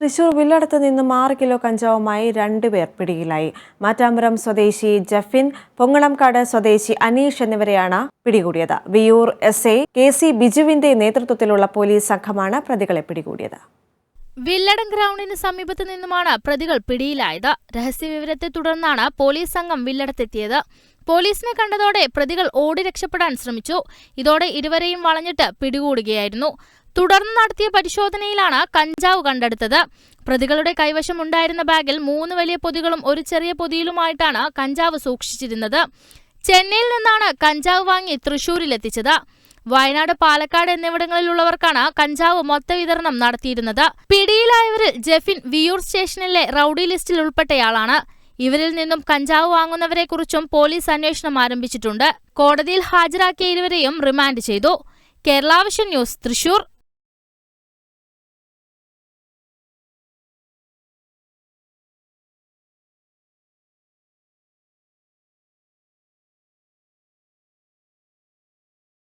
തൃശൂർ വില്ലടത്ത് നിന്നും ആറ് കിലോ കഞ്ചാവുമായി രണ്ടുപേർ പിടിയിലായി. മാറ്റാമ്പുറം സ്വദേശി ജഫിൻ പൊങ്ങളംകാട് സ്വദേശി അനീഷ് എന്നിവരെയാണ് പിടികൂടിയത്. Viyyur S A K C ബിജുവിന്റെ നേതൃത്വത്തിലുള്ള പോലീസ് സംഘമാണ് പ്രതികളെ പിടികൂടിയത്. വില്ലടം ഗ്രൗണ്ടിന് സമീപത്ത് നിന്നുമാണ് പ്രതികൾ പിടിയിലായത്. രഹസ്യവിവരത്തെ തുടർന്നാണ് പോലീസ് സംഘം വില്ലടത്തെത്തിയത്. പോലീസിനെ കണ്ടതോടെ പ്രതികൾ ഓടി രക്ഷപ്പെടാൻ ശ്രമിച്ചു. ഇതോടെ ഇരുവരെയും വളഞ്ഞിട്ട് പിടികൂടുകയായിരുന്നു. തുടർന്ന് നടത്തിയ പരിശോധനയിലാണ് കഞ്ചാവ് കണ്ടെടുത്തത്. പ്രതികളുടെ കൈവശം ഉണ്ടായിരുന്ന ബാഗിൽ മൂന്ന് വലിയ പൊതികളും ഒരു ചെറിയ പൊതിയിലുമായിട്ടാണ് കഞ്ചാവ് സൂക്ഷിച്ചിരുന്നത്. ചെന്നൈയിൽ നിന്നാണ് കഞ്ചാവ് വാങ്ങി തൃശൂരിലെത്തിച്ചത്. വയനാട് പാലക്കാട് എന്നിവിടങ്ങളിലുള്ളവർക്കാണ് കഞ്ചാവ് മൊത്ത വിതരണം നടത്തിയിരുന്നത്. പിടിയിലായവരിൽ ജെഫിൻ വിയൂർ സ്റ്റേഷനിലെ റൌഡി ലിസ്റ്റിൽ ഉൾപ്പെട്ടയാളാണ്. ഇവരിൽ നിന്നും കഞ്ചാവ് വാങ്ങുന്നവരെക്കുറിച്ചും പോലീസ് അന്വേഷണം ആരംഭിച്ചിട്ടുണ്ട്. കോടതിയിൽ ഹാജരാക്കിയ ഇരുവരെയും റിമാൻഡ് ചെയ്തു. കേരളാവിഷൻ ന്യൂസ് തൃശൂർ.